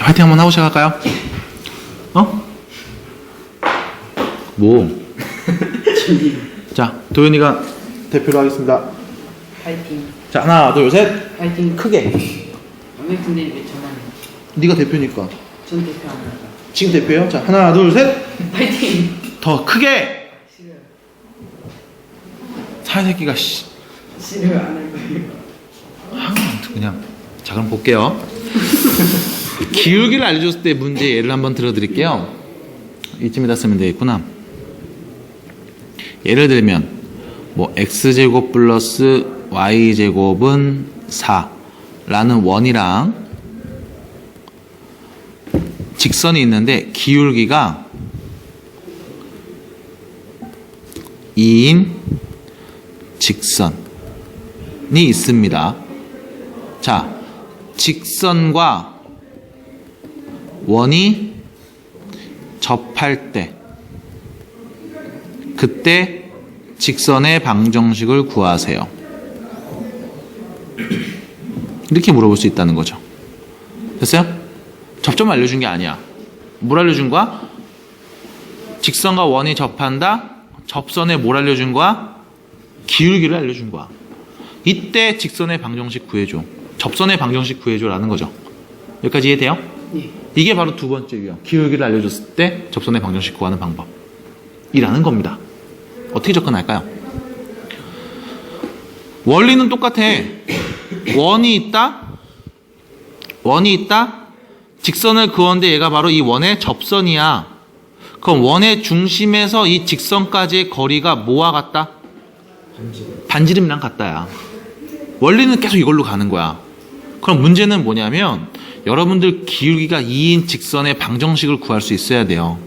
자, 화이팅 한번 하고 시작할까요? 어? 뭐? 자, 도현이가 대표로 하겠습니다. 파이팅 자, 하나, 둘, 셋. 파이팅 크게. 오늘 근데 왜 저만 네가 대표니까. 전 대표 안 한다 지금 대표요? 자, 하나, 둘, 셋. 파이팅 더 크게. 싫어요 사새끼가 씨. 싫어요 안 할 거예요 아, 그냥. 자, 그럼 볼게요. 기울기를 알려줬을 때 문제 예를 한번 들어드릴게요. 이쯤에다 쓰면 되겠구나. 예를 들면, 뭐, x제곱 플러스 y제곱은 4 라는 원이랑 직선이 있는데 기울기가 2인 직선이 있습니다. 자, 직선과 원이 접할 때 그때 직선의 방정식을 구하세요. 이렇게 물어볼 수 있다는 거죠. 됐어요? 접점 알려준 게 아니야. 뭘 알려준 거야? 직선과 원이 접한다. 접선에 뭘 알려준 거야? 기울기를 알려준 거야. 이때 직선의 방정식 구해줘. 접선의 방정식 구해줘라는 거죠. 여기까지 이해돼요? 네 이게 바로 두 번째 유형. 기울기를 알려줬을 때 접선의 방정식 구하는 방법. 이라는 겁니다. 어떻게 접근할까요? 원리는 똑같아. 원이 있다. 원이 있다. 직선을 그었는데 얘가 바로 이 원의 접선이야. 그럼 원의 중심에서 이 직선까지의 거리가 뭐와 같다? 반지름이랑 같다야. 원리는 계속 이걸로 가는 거야. 그럼 문제는 뭐냐면 여러분들 기울기가 2인 직선의 방정식을 구할 수 있어야 돼요.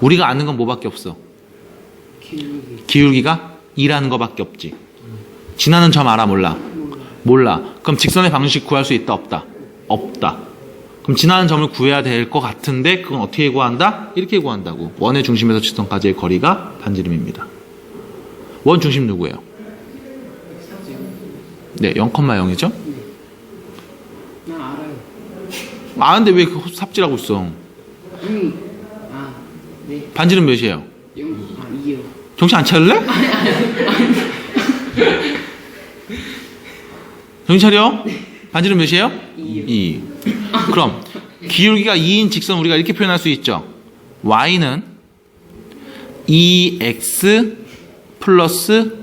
우리가 아는 건 뭐밖에 없어. 기울기 기울기가 2라는 거밖에 없지. 지나는 점 알아 몰라? 몰라. 그럼 직선의 방정식 구할 수 있다 없다? 없다. 그럼 지나는 점을 구해야 될 것 같은데 그건 어떻게 구한다? 이렇게 구한다고. 원의 중심에서 직선까지의 거리가 반지름입니다. 원 중심 누구예요? 네, 0,0이죠? 나 알아요 아는데 왜 그 삽질하고 있어? 이미 아 네 반지름 몇이에요? 영 아 이요 정신 안 차릴래? 정신 차려? 반지름 몇이에요? 이요 2. 그럼 기울기가 2인 직선 우리가 이렇게 표현할 수 있죠. y는 2x 플러스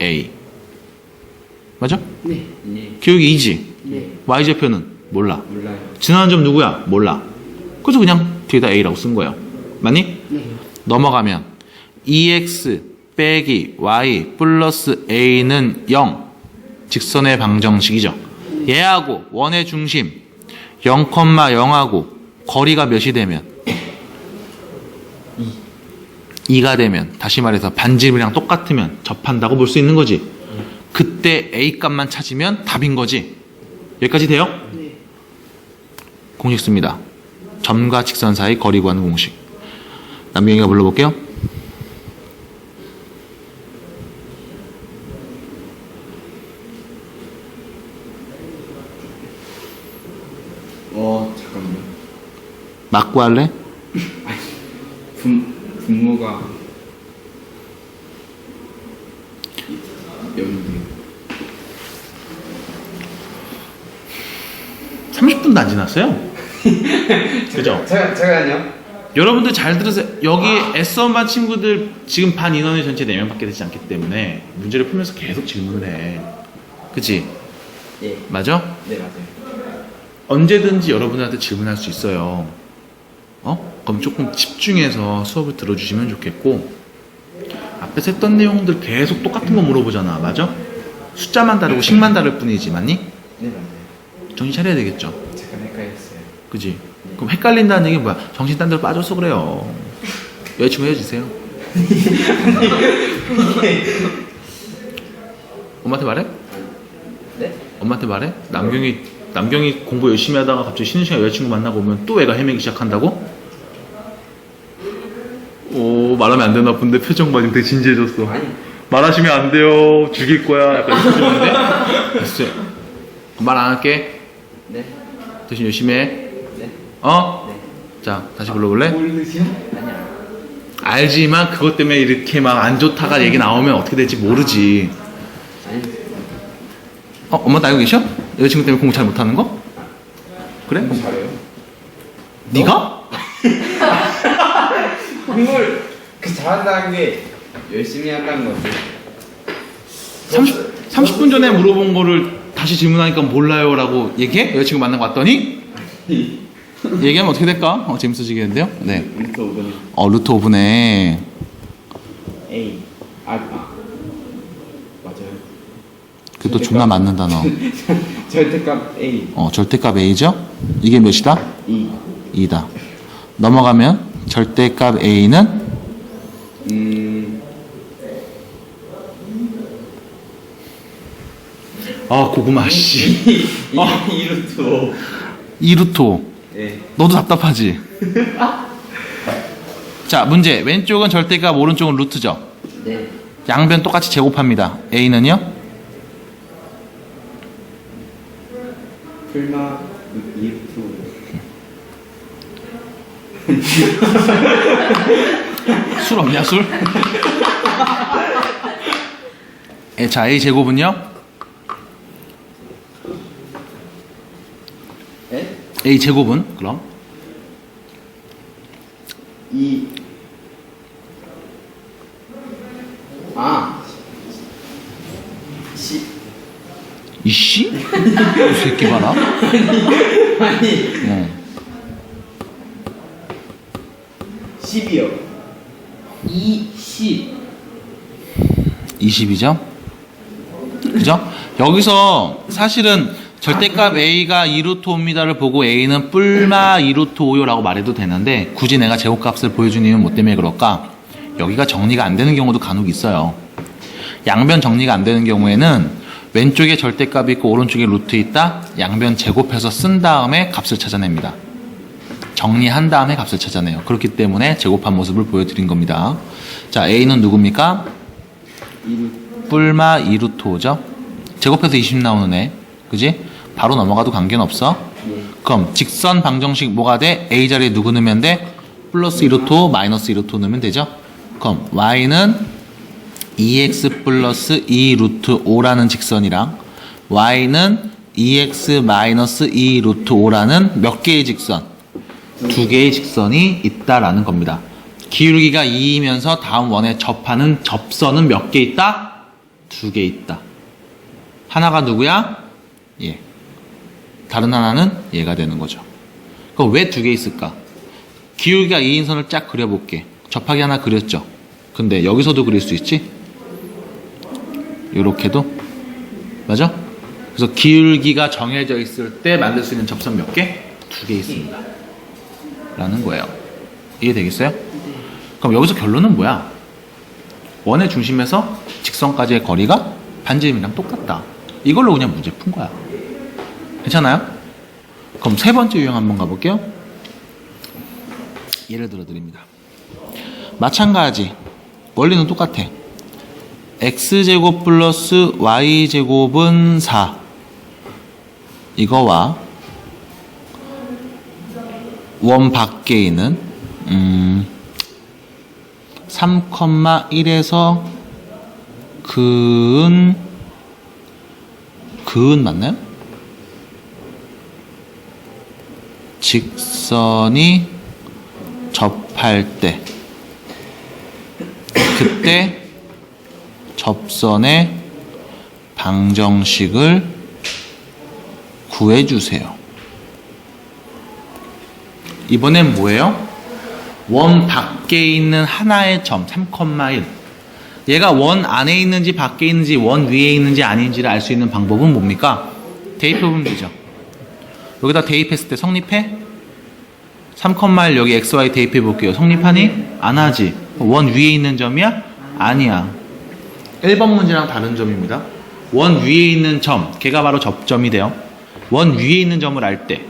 a. 맞아? 네 기울기 2지. 네. y좌표는 몰라. 몰라요 지나는 점 누구야? 몰라. 그래서 그냥 뒤에다 a라고 쓴 거예요. 맞니? 네 넘어가면 2x 빼기 y 플러스 a는 0 직선의 방정식이죠. 얘하고 원의 중심 0,0하고 거리가 몇이 되면 2. 가 되면 다시 말해서 반지름이랑 똑같으면 접한다고 볼 수 있는 거지. 그때 a 값만 찾으면 답인 거지. 여기까지 돼요? 네. 공식 씁니다. 점과 직선 사이 거리 구하는 공식. 남경이가 불러볼게요. 어 잠깐만요. 맞고 할래? 분 분모가 영인데 30분도 안 지났어요. 그죠? 제가 제가요. 여러분들 잘 들으세요. 여기 S1반 친구들 지금 반 인원의 전체 4명밖에 되지 않기 때문에 문제를 풀면서 계속 질문을 해. 그치? 예. 맞아? 네 맞아요. 언제든지 여러분들한테 질문할 수 있어요. 어? 그럼 조금 집중해서 수업을 들어주시면 좋겠고, 앞에서 했던 내용들 계속 똑같은 거 물어보잖아. 맞아? 숫자만 다르고 식만 다를 뿐이지, 맞니? 네 맞아요. 정신 차려야 되겠죠? 그지? 그럼 헷갈린다는 얘기는 뭐야? 정신 딴 데로 빠져서 그래요. 여자친구 헤어지세요. 엄마한테 말해? 네? 엄마한테 말해? 남경이 남경이 공부 열심히 하다가 갑자기 쉬는 시간 에 여자친구 만나고 오면 또 애가 헤매기 시작한다고? 오 말하면 안 되나 본데 표정 봐 지금 되게 진지해졌어 아니 말하시면 안 돼요 죽일 거야 약간 이런 표정인데? 됐어요 말안 할게 네. 대신 열심히 해. 네. 어? 네. 자, 다시 불러볼래? 모르세요? 아니야. 알지만 그것 때문에 이렇게 막 안 좋다가 얘기 나오면 어떻게 될지 모르지. 어, 엄마 나 알고 계셔? 여자친구 때문에 공부 잘 못하는 거? 그래? 잘해요. 네가? 공부를 그 잘한다는 게 열심히 한다는 거지. 30, 30분 전에 물어본 거를 다시 질문하니까 몰라요라고 얘기해? 여자친구 만나고 왔더니? 얘기하면 어떻게 될까? 어, 재밌어지겠는데요? 네. 루트 5분 어, 루트 5분에 A 알파 맞아요. 그또 존나 맞는 단어. 절대값 A 어, 절대값 A죠? 이게 몇이다? E 2다. 넘어가면 절대값 A는 음 아, 고구마 씨. 이, 이, 이 루트 5 2루트 5. 네. 너도 답답하지? 자, 문제. 왼쪽은 절대값, 오른쪽은 루트죠? 네. 양변 똑같이 제곱합니다. A는요? 풀마 이 루트 5술 없냐, 술? 예, 자, A 제곱은요? 네? A 제곱은 그럼 이 아. 시 이씨? 이 새끼 봐라. 아니 어. 10이요. 20 20이죠? 그죠? 여기서 사실은 절대값 A가 2루트 5입니다를 보고 A는 뿔마 2루트 5요라고 말해도 되는데 굳이 내가 제곱값을 보여준 이유는 뭐 때문에 그럴까? 여기가 정리가 안 되는 경우도 간혹 있어요. 양변 정리가 안 되는 경우에는 왼쪽에 절대값이 있고 오른쪽에 루트 있다? 양변 제곱해서 쓴 다음에 값을 찾아냅니다. 정리한 다음에 값을 찾아내요. 그렇기 때문에 제곱한 모습을 보여드린 겁니다. 자, A는 누굽니까? 뿔마 2루트 5죠? 제곱해서 20 나오는 애. 그지? 바로 넘어가도 관계는 없어. 네. 그럼 직선 방정식 뭐가 돼? A 자리에 누구 넣으면 돼? 플러스 2루트 5, 마이너스 2루트 5 넣으면 되죠? 그럼 Y는 2x 플러스 2 루트 5라는 직선이랑 Y는 2x 마이너스 2 루트 5라는 몇 개의 직선? 두 개의 직선이 있다라는 겁니다. 기울기가 2이면서 다음 원에 접하는 접선은 몇 개 있다? 두 개 있다. 하나가 누구야? 예. 다른 하나는 얘가 되는 거죠. 그럼 왜 두 개 있을까? 기울기가 2인 선을 쫙 그려볼게. 접하기 하나 그렸죠? 근데 여기서도 그릴 수 있지? 요렇게도? 맞아? 그래서 기울기가 정해져 있을 때 만들 수 있는 접선 몇 개? 두 개 있습니다. 라는 거예요. 이해되겠어요? 그럼 여기서 결론은 뭐야? 원의 중심에서 직선까지의 거리가 반지름이랑 똑같다. 이걸로 그냥 문제 푼 거야. 괜찮아요? 그럼 세 번째 유형 한번 가볼게요. 예를 들어 드립니다. 마찬가지. 원리는 똑같아. x제곱 플러스 y제곱은 4. 이거와 원 밖에 있는 음, 3,1에서 근은 근 맞나요? 직선이 접할 때 그때 접선의 방정식을 구해주세요. 이번엔 뭐예요? 원 밖에 있는 하나의 점 3,1 얘가 원 안에 있는지 밖에 있는지 원 위에 있는지 아닌지를 알 수 있는 방법은 뭡니까? 대입해보면 되죠 여기다 대입했을 때 성립해? 3,1 여기 xy 대입해 볼게요 성립하니? 안 하지 원 위에 있는 점이야? 아니야 1번 문제랑 다른 점입니다 원 위에 있는 점 걔가 바로 접점이 돼요 원 위에 있는 점을 알 때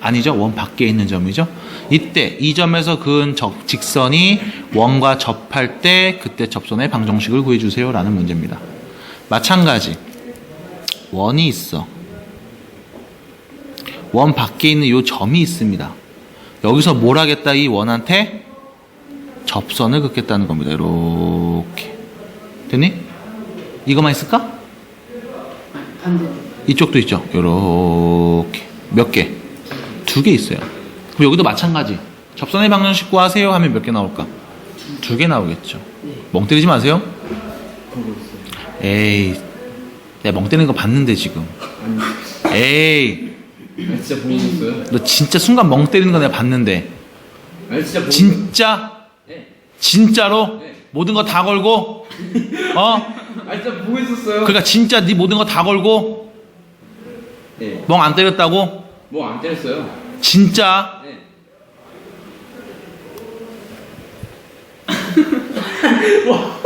아니죠. 원 밖에 있는 점이죠. 이때 이 점에서 그은 적- 직선이 원과 접할 때 그때 접선의 방정식을 구해주세요 라는 문제입니다. 마찬가지 원이 있어. 원 밖에 있는 요 점이 있습니다. 여기서 뭘 하겠다 이 원한테 접선을 긋겠다는 겁니다. 이렇게 됐니? 이거만 있을까? 이쪽도 있죠. 요렇게 몇 개? 두 개 있어요. 그럼 여기도 마찬가지. 접선의 방정식 구하세요 하면 몇 개 나올까? 두 개 나오겠죠. 네. 멍 때리지 마세요. 에이, 내가 멍 때리는 거 봤는데 지금. 에이, 아 진짜 보고 있어요. 너 진짜 순간 멍 때리는 거 내가 봤는데. 아 진짜 보고 있어요. 진짜? 네. 진짜로? 네. 모든 거 다 걸고? 어? 아 진짜 보고 있었어요. 그러니까 진짜 네 모든 거 다 걸고 네. 멍 안 때렸다고? 뭐 안 때렸어요. 진짜? 네. 와,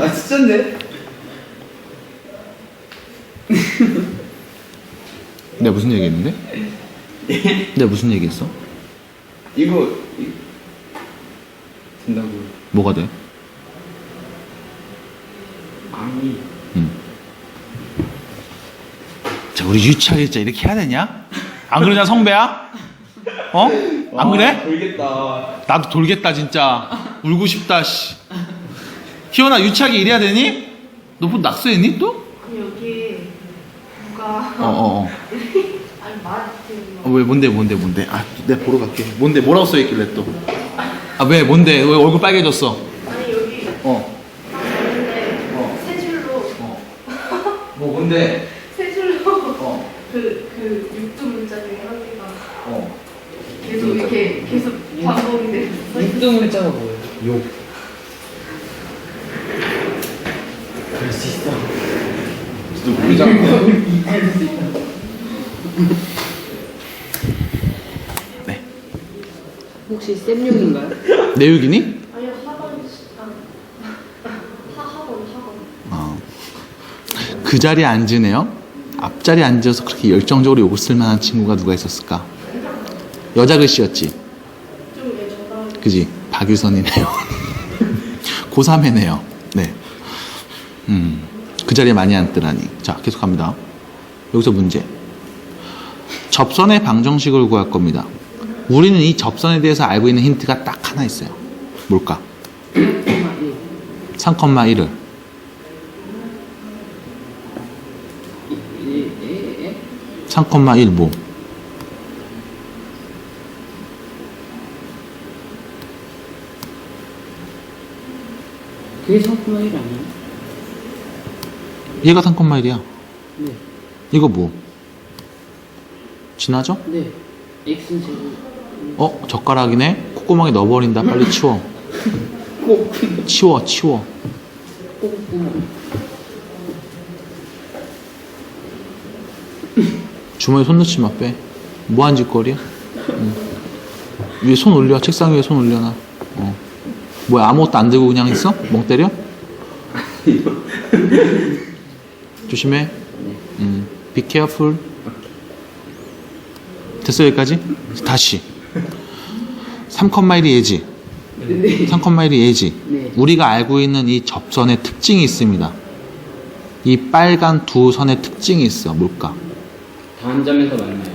아 진짜인데? 내가 무슨 얘기 했는데? 내가 무슨 얘기 했어? 이거 이... 된다고. 뭐가 돼? 아니. 자, 우리 유치하게 진짜 이렇게 해야 되냐? 안 그러냐, 성배야? 어? 안 그래? 돌겠다. 나도 돌겠다, 진짜. 울고 싶다, 씨. 희원아, 유치하게 이래야 되니? 너 뭐 낙서했니, 또? 아니 여기 누가 어, 어, 어. 아니 어, 왜, 뭔데, 뭔데, 뭔데? 아, 내가 보러 갈게. 뭔데, 뭐라고 써있길래 또? 아, 왜, 뭔데? 왜 얼굴 빨개졌어? 아니 여기 어. 딱 봤는데 어. 세 줄로 뭐, 뭔데? 세 줄로 어. 그그 육두 문자 중에 한 개가 어. 계속 이렇게 계속 반복이 있어요. 육등 문자가 뭐예요? 욕. 그럴 수 있어. 진짜 모르잖아. 네. 혹시 쌤용인가요? 내육이니? 아니 학원 아, 하 학원 학원 어. 그 자리에 앉으네요. 앞자리에 앉아서 그렇게 열정적으로 욕을 쓸 만한 친구가 누가 있었을까? 여자 글씨였지. 그지? 박유선이네요. 고3이네요. 네. 음. 그 자리에 많이 앉더라니. 자, 계속합니다. 여기서 문제. 접선의 방정식을 구할 겁니다. 우리는 이 접선에 대해서 알고 있는 힌트가 딱 하나 있어요. 뭘까? 3,1. 3,1을. 예, 예, 예. 3,1 뭐? 그게 3,1 아니에요? 얘가 3,1이야. 네. 이거 뭐? 지나죠? 네. X는 제곱. 어? 젓가락이네? 콧구멍에 넣어버린다. 빨리 치워. 꼭. 치워, 치워. 꼭. 주머니에 손 넣지 마, 빼. 뭐한 짓거리야? 응. 위에 손 올려. 책상 위에 손 올려놔. 어. 뭐야, 아무것도 안 들고 그냥 있어? 멍 때려? 조심해. 음. Be careful. 됐어, 여기까지? 다시. 3,1이 얘지. 네. 3,1이 얘지. 네. 우리가 알고 있는 이 접선의 특징이 있습니다. 이 빨간 두 선의 특징이 있어. 뭘까? 다한 점에서 만나요.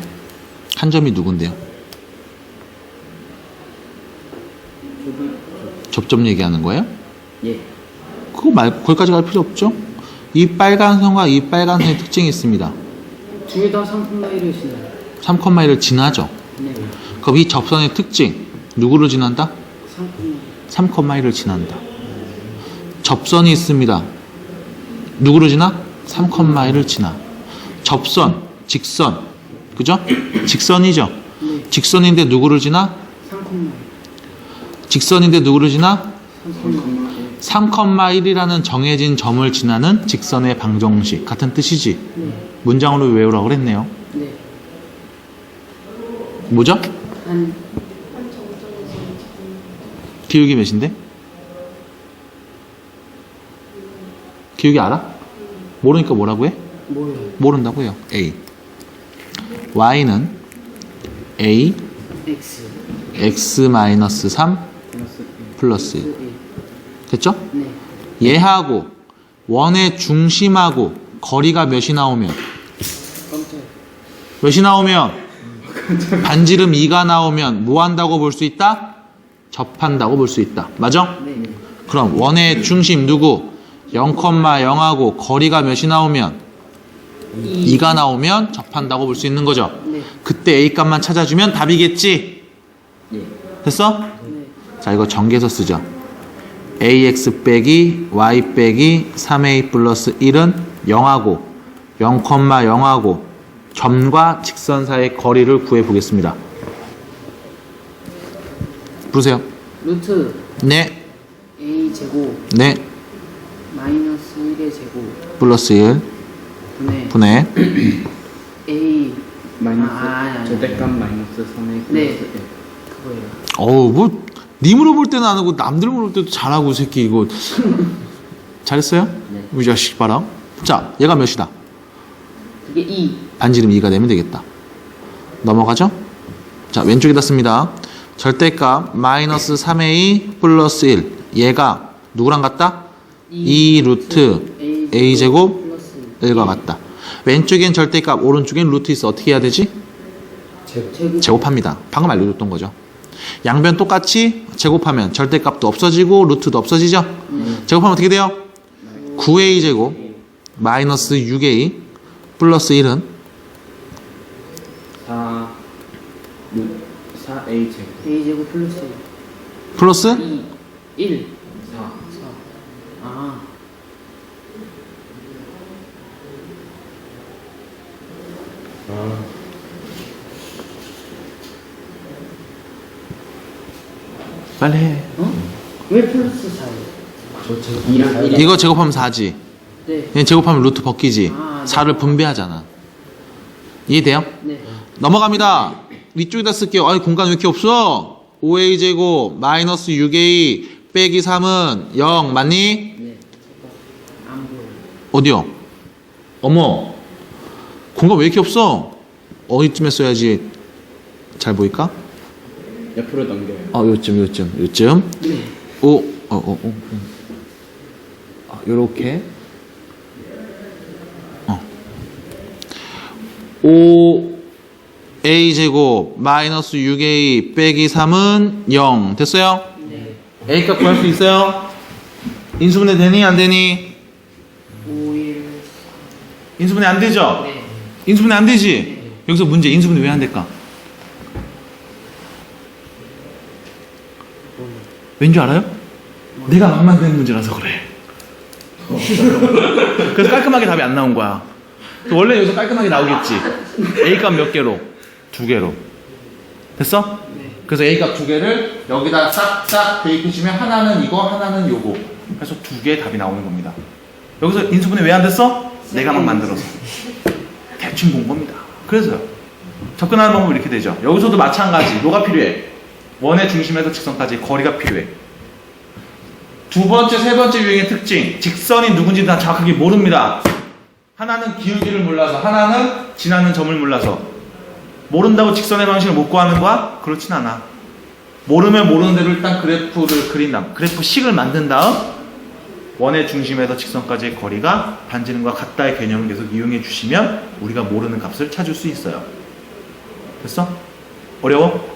한 점이 누군데요? 접점 얘기하는 거예요? 예. 그거 말, 거기까지 갈 필요 없죠? 이 빨간 선과 이 빨간 선의 특징이 있습니다. 둘다 3,1을 신나요. 3,1을 지나죠? 네. 그럼 이 접선의 특징, 누구를 지난다? 3,1. 3,1을 지난다. 접선이 있습니다. 누구를 지나? 3,1을 지나. 접선, 직선, 그죠? 직선이죠? 네. 직선인데 누구를 지나? 3,1. 직선인데 누구를 지나? 3,1. 3,1이라는 정해진 점을 지나는 직선의 방정식. 같은 뜻이지? 네. 문장으로 외우라고 그랬네요. 네. 뭐죠? 기울기 몇인데? 기울기 알아? 모르니까 뭐라고 해? 모른다고 해요. A. Y는 A X. X 3 플러스 플러스 1. 됐죠? 네. 얘하고 원의 중심하고 거리가 몇이 나오면 깜짝. 몇이 나오면 반지름 2가 나오면 뭐 한다고 볼 수 있다? 접한다고 볼 수 있다. 맞아? 네. 그럼 원의 중심 누구? 0,0하고 거리가 몇이 나오면 2 가 나오면 접한다고 볼 수 있는 거죠. 네. 그때 A 값만 찾아주면 답이겠지. 예. 됐어? 네. 자 이거 전개해서 쓰죠. ax 빼기 y 빼기 3a 플러스 1은 0하고 0,0하고 점과 직선 사이의 거리를 구해 보겠습니다. 부르세요. 루트 네, a 제곱 네, 마이너스 1의 제곱 플러스 1 분의 분의 a 마이너스 아, 절대값 마이너스 3의 플러스 그거예요. 어우 뭐니 물어볼 때는 안 하고 남들 물어볼 때도 잘하고 새끼 이거 잘했어요? 네. 이 자식 봐라. 자, 얘가 몇이다? 그게 2 안지름 2가 되면 되겠다. 넘어가죠? 자, 왼쪽에다 씁니다. 절대값 마이너스 3a 플러스 1. 얘가 누구랑 같다? 2 루트 a 제곱 1과 같다. 왼쪽엔 절대값, 오른쪽엔 루트 있어. 어떻게 해야 되지? 제곱합니다. 방금 알려줬던 거죠. 양변 똑같이 제곱하면 절대값도 없어지고 루트도 없어지죠? 제곱하면 어떻게 돼요? 9a 제곱 마이너스 6a 플러스 1은 4a 제곱 A 제곱 플러스 플러스 2 1 4 4 아. 빨리 해. 어? 왜 플러스 4예요? 저 제곱 2랑 1 이거 제곱하면 4지. 네. 얘 제곱하면 루트 벗기지. 아, 네. 4를 분배하잖아. 이해돼요? 네. 넘어갑니다. 위쪽에다 쓸게요. 아니 공간 왜 이렇게 없어? 5a 제곱 마이너스 6a 빼기 3은 0 맞니? 네. 어디요? 어머 공간 왜 이렇게 없어? 어디쯤에 써야지 잘 보일까? 옆으로 넘겨요 어 요쯤 요쯤 요쯤 네. 오, 어, 어, 어. 음. 아, 요렇게. 어. 5 a 제곱 마이너스 6a 빼기 3은 0 됐어요? 네. a 값 구할 수 있어요? 인수분해 되니 안 되니? 5 1 인수분해 안 되죠? 네. 인수분해 안 되지? 여기서 문제 인수분해 왜 안 될까? 왠줄 알아요? 내가 막 만드는 문제라서 그래. 그래서 깔끔하게 답이 안 나온 거야. 원래 여기서 깔끔하게 나오겠지. A 값 몇 개로? 두 개로. 됐어? 그래서 A 값 두 개를 여기다 싹싹 대입해 주면 하나는 이거, 하나는 요거. 그래서 두 개의 답이 나오는 겁니다. 여기서 인수분해 왜 안 됐어? 내가 막 만들어서. 대충 본 겁니다. 그래서요. 접근하는 방법이 이렇게 되죠. 여기서도 마찬가지. 뭐가 필요해? 원의 중심에서 직선까지 거리가 필요해. 두 번째, 세 번째 유형의 특징. 직선이 누군지 다 정확하게 모릅니다. 하나는 기울기를 몰라서, 하나는 지나는 점을 몰라서. 모른다고 직선의 방식을 못 구하는 거야? 그렇진 않아. 모르면 모르는 대로 일단 그래프를 그린 다음, 그래프 식을 만든 다음, 원의 중심에서 직선까지의 거리가 반지름과 같다의 개념을 계속 이용해 주시면 우리가 모르는 값을 찾을 수 있어요. 됐어? 어려워?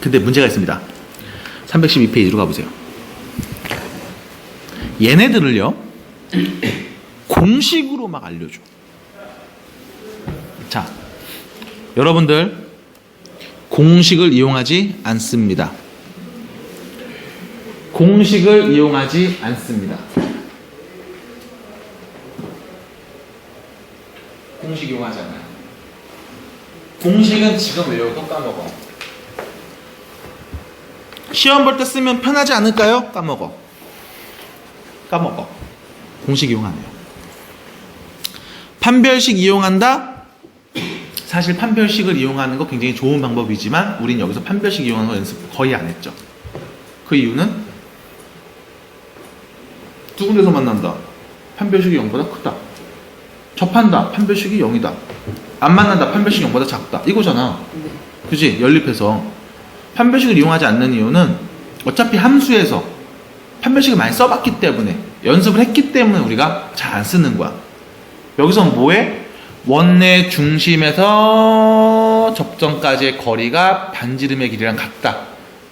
근데 문제가 있습니다. 312페이지로 가보세요. 얘네들을요, 공식으로 막 알려줘. 자, 여러분들, 공식을 이용하지 않습니다. 공식을 이용하지 않습니다. 공식 이용하지 않아요. 공식은 지금 외워도 까먹어. 시험 볼 때 쓰면 편하지 않을까요? 까먹어. 까먹어. 공식 이용 안 해요. 판별식 이용한다? 사실 판별식을 이용하는 거 굉장히 좋은 방법이지만 우린 여기서 판별식 이용하는 거 연습 거의 안 했죠. 그 이유는 두 군데서 만난다. 판별식이 0보다 크다. 접한다. 판별식이 0이다. 안 만난다. 판별식이 0보다 작다. 이거잖아. 네. 그지? 연립해서. 판별식을 이용하지 않는 이유는 어차피 함수에서 판별식을 많이 써봤기 때문에 연습을 했기 때문에 우리가 잘 안 쓰는 거야. 여기서 뭐해? 원내 중심에서 접점까지의 거리가 반지름의 길이랑 같다.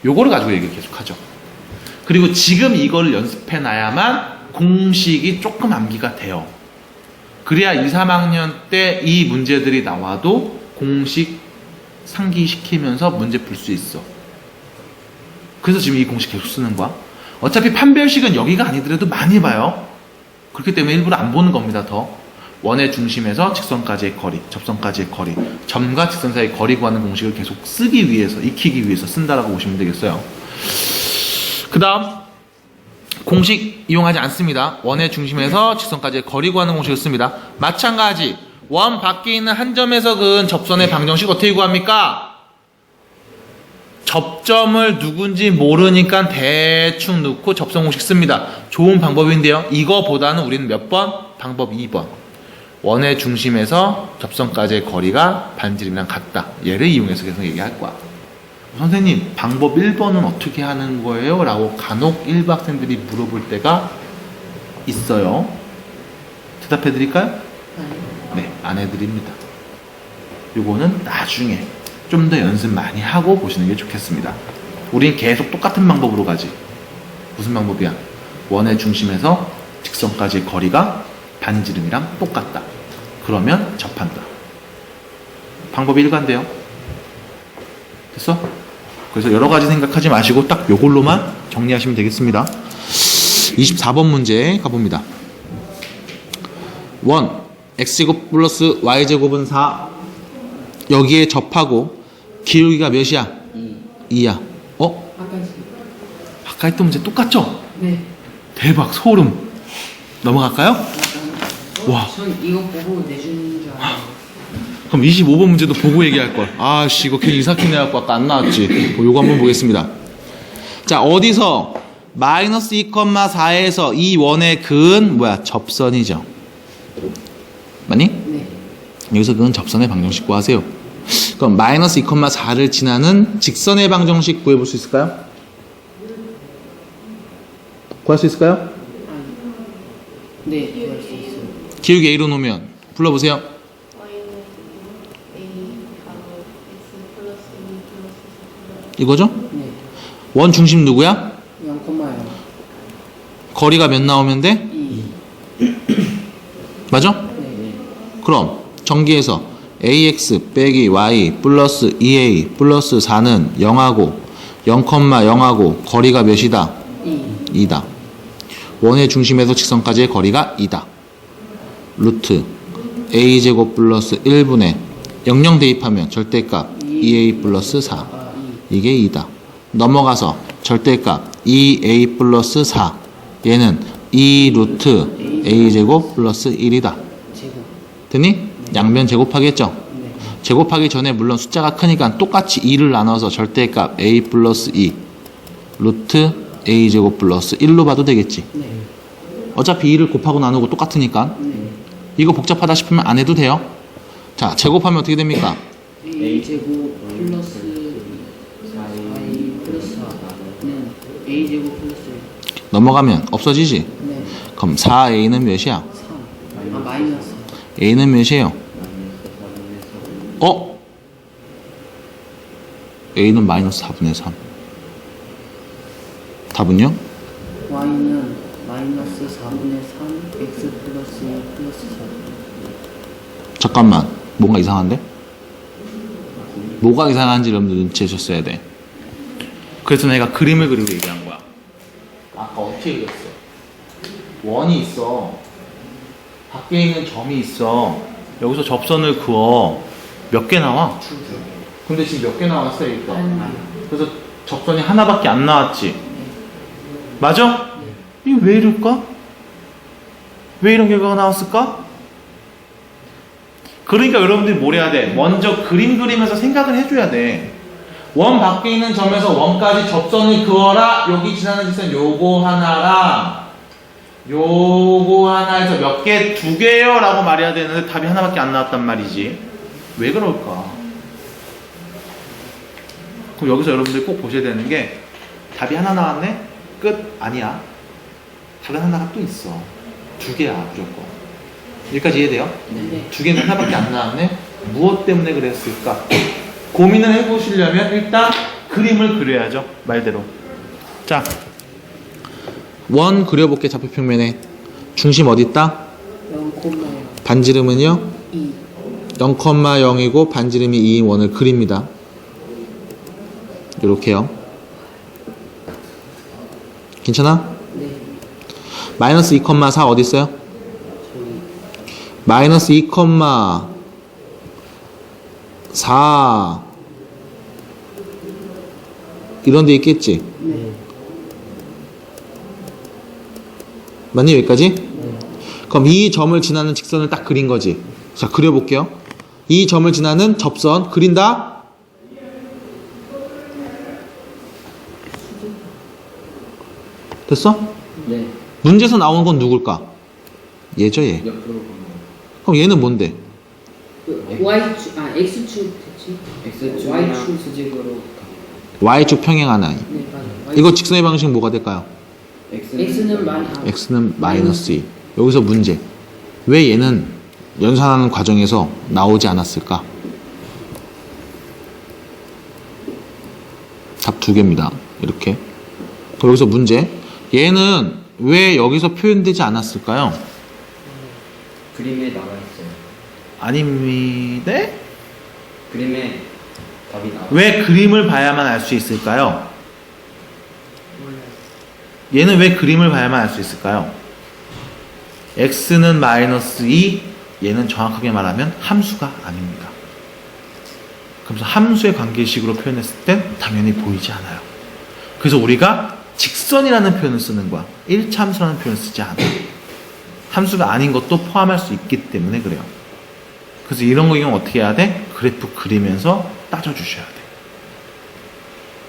요거를 가지고 얘기를 계속하죠. 그리고 지금 이거를 연습해 놔야만 공식이 조금 암기가 돼요. 그래야 2, 3학년 때 이 문제들이 나와도 공식 상기시키면서 문제 풀 수 있어. 그래서 지금 이 공식 계속 쓰는 거야. 어차피 판별식은 여기가 아니더라도 많이 봐요. 그렇기 때문에 일부러 안 보는 겁니다, 더. 원의 중심에서 직선까지의 거리, 접선까지의 거리, 점과 직선 사이의 거리 구하는 공식을 계속 쓰기 위해서, 익히기 위해서 쓴다라고 보시면 되겠어요. 그 다음, 공식 이용하지 않습니다. 원의 중심에서 직선까지의 거리 구하는 공식을 씁니다. 마찬가지, 원 밖에 있는 한 점에서 그은 접선의 방정식 어떻게 구합니까? 접점을 누군지 모르니까 대충 넣고 접선 공식 씁니다. 좋은 방법인데요. 이거보다는 우리는 몇 번? 방법 2번. 원의 중심에서 접선까지의 거리가 반지름이랑 같다. 얘를 이용해서 계속 얘기할 거야. 선생님, 방법 1번은 어떻게 하는 거예요? 라고 간혹 일부 학생들이 물어볼 때가 있어요. 대답해 드릴까요? 네, 안 해드립니다. 요거는 나중에 좀 더 연습 많이 하고 보시는 게 좋겠습니다. 우린 계속 똑같은 방법으로 가지. 무슨 방법이야? 원의 중심에서 직선까지의 거리가 반지름이랑 똑같다. 그러면 접한다. 방법이 일관돼요. 됐어? 그래서 여러 가지 생각하지 마시고 딱 요걸로만 정리하시면 되겠습니다. 24번 문제 가봅니다. 1. x제곱 플러스 y제곱은 4. 여기에 접하고 기울기가 몇이야? 2. 2야. 어? 아까 했던 문제 똑같죠? 네. 대박 소름. 넘어갈까요? 와. 전 이거 보고 내주는 줄 알았는데. 그럼 25번 문제도 보고 얘기할 걸. 아씨 이거 괜히 이사키 내갖고 아까 안 나왔지. 뭐 요거 한번 보겠습니다. 자 어디서 마이너스 2,4에서 이 원의 근은 뭐야 접선이죠. 맞니? 네. 여기서 그건 접선의 방정식 구하세요. 그럼 마이너스 2,4를 지나는 직선의 방정식 구해볼 수 있을까요? 구할 수 있을까요? 네. 기울기 A로 놓으면 불러보세요. y는 a 하고 x 플러스 2 플러스 4 플러스 이거죠? 네. 원 중심 누구야? 0,0. 거리가 몇 나오면 돼? 2. 맞아? 네. 그럼 전기에서 ax 빼기 y 플러스 2a 플러스 4는 0하고 0,0하고 거리가 몇이다? 2. 2다. 원의 중심에서 직선까지의 거리가 2다. 루트 a제곱 플러스 1분의 00 대입하면 절대값 2a 플러스 4 아, 2. 이게 2다. 넘어가서 절대값 2a 플러스 4 얘는 2 루트 a제곱 플러스 1이다. 제곱. 됐니? 양변 제곱하겠죠? 네. 제곱하기 전에 물론 숫자가 크니까 똑같이 2를 나눠서 절대값 a 플러스 2 루트 a 제곱 플러스 1로 봐도 되겠지. 네. 어차피 2를 곱하고 나누고 똑같으니까 네. 이거 복잡하다 싶으면 안 해도 돼요. 자, 제곱하면 어떻게 됩니까? a 제곱 플러스 4a 플러스 4는 a 제곱 플러스 넘어가면 없어지지? 네. 그럼 4a는 몇이야? 3. 아 마이너스. a는 몇이에요? 어? a는 마이너스 4분의 3. 답은요? y는 마이너스 4분의 3 x 플러스 2 플러스 4. 잠깐만 뭔가 이상한데? 뭐가 이상한지 여러분들 눈치채셨어야 돼 그래서 내가 그림을 그리고 얘기한 거야 아까 어떻게 얘기했어? 원이 있어 밖에 있는 점이 있어 여기서 접선을 그어 몇 개 나와? 근데 지금 몇 개 나왔어 이거 그래서 접선이 하나밖에 안 나왔지 맞아? 이게 왜 이럴까? 왜 이런 결과가 나왔을까? 그러니까 여러분들이 뭘 해야 돼? 먼저 그림 그리면서 생각을 해줘야 돼. 원 밖에 있는 점에서 원까지 접선을 그어라. 여기 지나는 직선 요거 하나랑 요거 하나에서 몇 개? 두 개요? 라고 말해야 되는데 답이 하나밖에 안 나왔단 말이지. 왜 그럴까? 그럼 여기서 여러분들이 꼭 보셔야 되는 게 답이 하나 나왔네? 끝? 아니야. 답이 하나가 또 있어. 두 개야, 무조건. 여기까지 이해돼요? 네. 두 개는 하나밖에 안 나왔네. 무엇 때문에 그랬을까? 고민을 해보시려면 일단 그림을 그려야죠. 말대로. 자, 원 그려볼게 좌표 평면에. 중심 어디 있다? 0,0 반지름은요? 2 0,0이고 반지름이 2인 원을 그립니다. 이렇게요. 괜찮아? 네. 마이너스 2,4 어디 있어요? 마이너스 2,4 이런 데 있겠지? 네. 맞니 여기까지? 그럼 이 점을 지나는 직선을 딱 그린 거지. 자, 그려볼게요. 이 점을 지나는 접선 그린다? 됐어? 네. 문제에서 나오는 건 누굴까? 얘죠, 얘. 그럼 얘는 뭔데? 그 Y축 아 X축 됐지? X축이랑 Y축. 수직으로 Y축 아이. 네 맞아. 이거 직선의 방식 뭐가 될까요? X는 많이 아, x는 마이너스 2. 여기서 문제. 왜 얘는 연산하는 과정에서 나오지 않았을까? 답 두 개입니다. 이렇게. 그럼 여기서 문제. 얘는 왜 여기서 표현되지 않았을까요? 그림에 나와 있어요. 아닙니다. 그림에 답이 나와. 왜 그림을 봐야만 알 수 있을까요? 얘는 왜 그림을 봐야만 알 수 있을까요? x는 마이너스 2, 얘는 정확하게 말하면 함수가 아닙니다. 그래서 함수의 관계식으로 표현했을 땐 당연히 보이지 않아요. 그래서 우리가 직선이라는 표현을 쓰는 거야. 1차 함수라는 표현을 쓰지 않아. 함수가 아닌 것도 포함할 수 있기 때문에 그래요. 그래서 이런 거 경우 어떻게 해야 돼? 그래프 그리면서 따져주셔야 돼.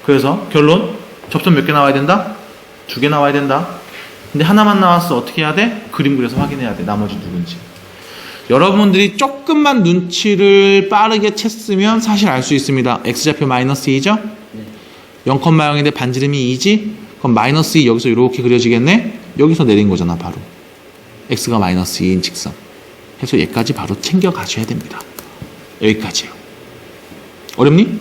그래서 결론 접선 몇개 나와야 된다? 두 개 나와야 된다. 근데 하나만 나왔어. 어떻게 해야 돼? 그림 그려서 확인해야 돼. 나머지 누군지. 여러분들이 조금만 눈치를 빠르게 챘으면 사실 알 수 있습니다. x좌표 마이너스 2죠? 네. 0,0인데 반지름이 2지? 그럼 마이너스 2 여기서 이렇게 그려지겠네? 여기서 내린 거잖아, 바로. X가 마이너스 2인 직선. 해서 얘까지 바로 챙겨 가셔야 됩니다. 여기까지요. 어렵니?